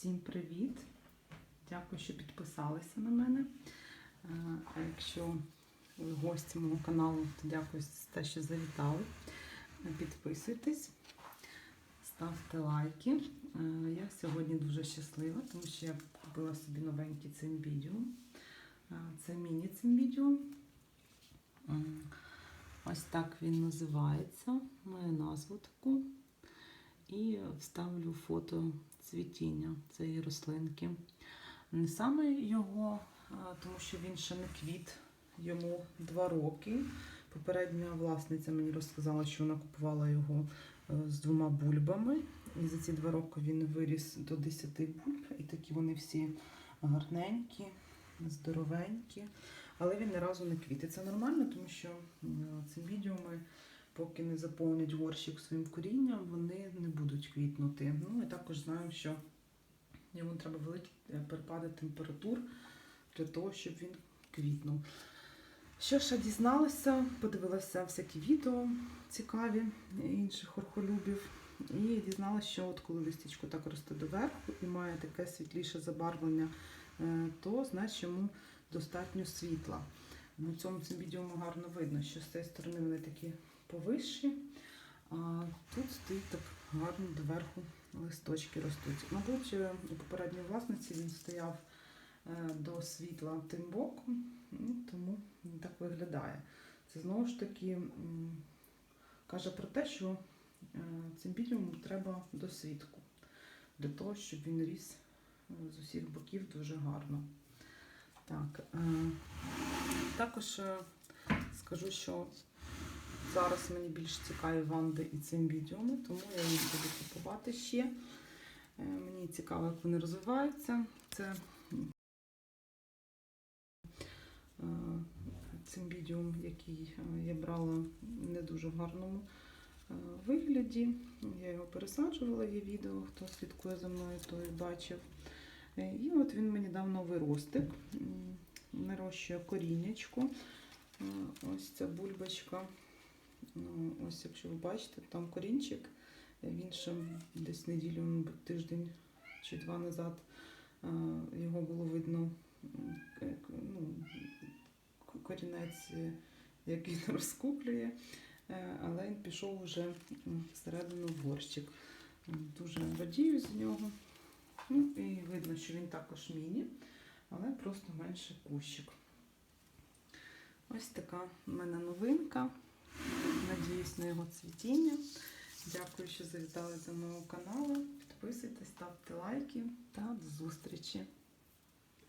Всім привіт! Дякую, що підписалися на мене. Е, А якщо ви гості мого каналу, то дякую за те, що завітали. Підписуйтесь, ставте лайки. Е, Я сьогодні дуже щаслива, тому що я купила собі новенький цимбідіум. Е, Це міні-цимбідіум. М, Ось так він називається. Має назву таку. І вставлю фото цвітіння цієї рослинки. Не саме його, тому що він ще не квіт, йому два роки. Попередня власниця мені розказала, що вона купувала його е, з двома бульбами. І за ці два роки він виріс до 10 бульб. І такі вони всі гарненькі, здоровенькі. Але він ні разу не квіт. І це нормально, тому що ці відеоми поки не заповнять горщик своїм корінням, вони не будуть квітнути. Ну і також знаю, що йому треба великі е, перепади температур для того, щоб він квітнув. Що ще дізналася, подивилася всякі відео цікаві інших орхолюбів. І дізналася, що от коли листячко так росте доверху і має таке світліше забарвлення, е, то значить йому достатньо світла. На цьому відео гарно видно, що з цієї сторони вони такі повищі, а тут стоїть так гарно доверху листочки ростуть. Мабуть, е, у попередньої власниці він стояв е, до світла тим боком, ну, тому так виглядає. Це знову ж таки каже про те, що е, цим відео треба досвідку для того, щоб він ріс з усіх боків дуже гарно. Так, також скажу, що зараз мені більш цікаві ванди і цим відеоми, тому я їх буду купувати ще. Е, Мені цікаво, як вони розвиваються. Це е, цим відео, який е, я брала не дуже в гарному вигляді. Я його пересаджувала, є відео, хто слідкує за мною, той бачив. І от він мені дав новий ростик. Нарощує коріннячко. Е, Ось ця бульбочка. Ну, Ось, якщо ви бачите, там корінчик. Він ще десь неділю, тиждень чи два назад е, його було видно. Ну, корінець, е, як він розкуплює, Е, але він пішов вже всередину в горщик. Дуже радію з нього. Ну, і видно, що він також міні, але просто менше кущик. Ось така в мене новинка. Надіюсь на його цвітіння. Дякую, що завітали до мого каналу. Підписуйтесь, ставте лайки та до зустрічі!